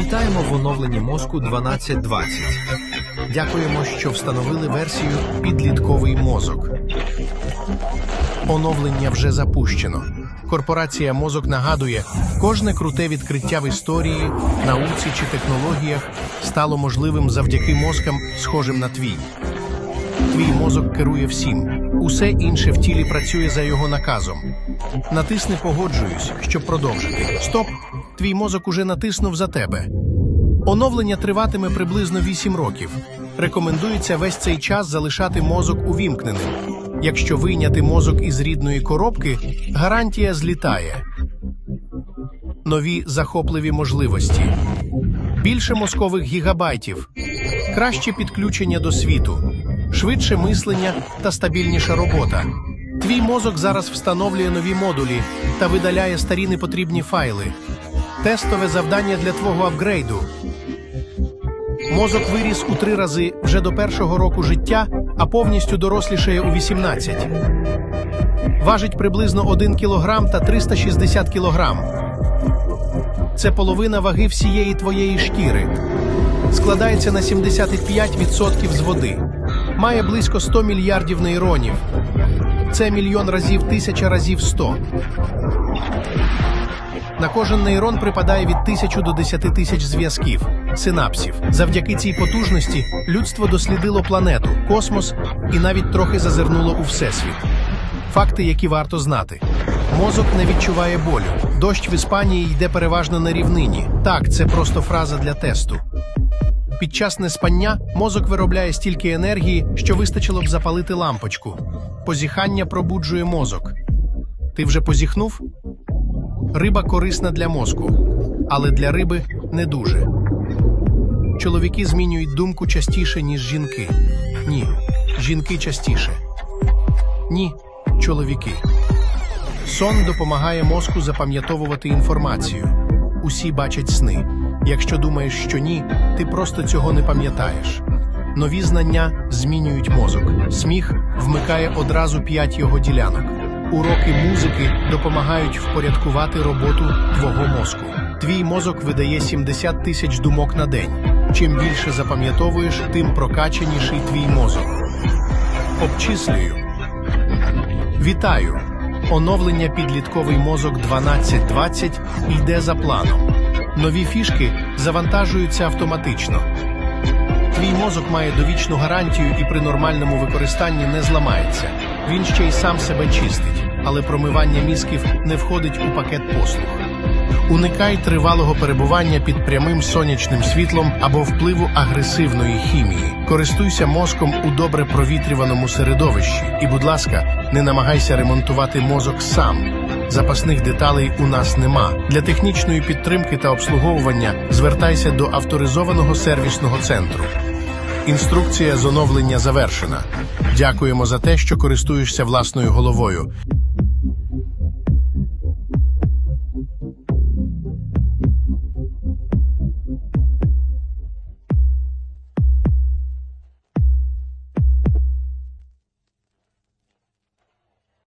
Вітаємо в оновленні мозку 1220. Дякуємо, що встановили версію підлітковий мозок. Оновлення вже запущено. Корпорація мозок нагадує, кожне круте відкриття в історії, науці чи технологіях стало можливим завдяки мозкам, схожим на твій. Твій мозок керує всім. Усе інше в тілі працює за його наказом. Натисни погоджуюсь, щоб продовжити. Стоп! Твій мозок уже натиснув за тебе. Оновлення триватиме приблизно 8 років. Рекомендується весь цей час залишати мозок увімкненим. Якщо вийняти мозок із рідної коробки, гарантія злітає. Нові захопливі можливості. Більше мозкових гігабайтів, краще підключення до світу, швидше мислення та стабільніша робота. Твій мозок зараз встановлює нові модулі та видаляє старі непотрібні файли. Тестове завдання для твого апгрейду. Мозок виріс у три рази вже до першого року життя, а повністю дорослішає у 18. Важить приблизно 1 кг та 360 кг. Це половина ваги всієї твоєї шкіри. Складається на 75% з води. Має близько 100 мільярдів нейронів. Це мільйон разів тисяча разів 100. На кожен нейрон припадає від тисячу до десяти тисяч зв'язків, синапсів. Завдяки цій потужності людство дослідило планету, космос і навіть трохи зазирнуло у всесвіт. Факти, які варто знати. Мозок не відчуває болю. Дощ в Іспанії йде переважно на рівнині. Так, це просто фраза для тесту. Під час неспання мозок виробляє стільки енергії, що вистачило б запалити лампочку. Позіхання пробуджує мозок. Ти вже позіхнув? Риба корисна для мозку, але для риби не дуже. Чоловіки змінюють думку частіше, ніж жінки. Ні, жінки частіше. Ні, чоловіки. Сон допомагає мозку запам'ятовувати інформацію. Усі бачать сни. Якщо думаєш, що ні, ти просто цього не пам'ятаєш. Нові знання змінюють мозок. Сміх вмикає одразу п'ять його ділянок. Уроки музики допомагають впорядкувати роботу твого мозку. Твій мозок видає 70 тисяч думок на день. Чим більше запам'ятовуєш, тим прокачаніший твій мозок. Обчислюю. Вітаю! Оновлення підлітковий мозок 1220 йде за планом. Нові фішки завантажуються автоматично. Твій мозок має довічну гарантію і при нормальному використанні не зламається. Він ще й сам себе чистить, але промивання мізків не входить у пакет послуг. Уникай тривалого перебування під прямим сонячним світлом або впливу агресивної хімії. Користуйся мозком у добре провітрюваному середовищі. І, будь ласка, не намагайся ремонтувати мозок сам. Запасних деталей у нас нема. Для технічної підтримки та обслуговування звертайся до авторизованого сервісного центру. Інструкція з оновлення завершена. Дякуємо за те, що користуєшся власною головою.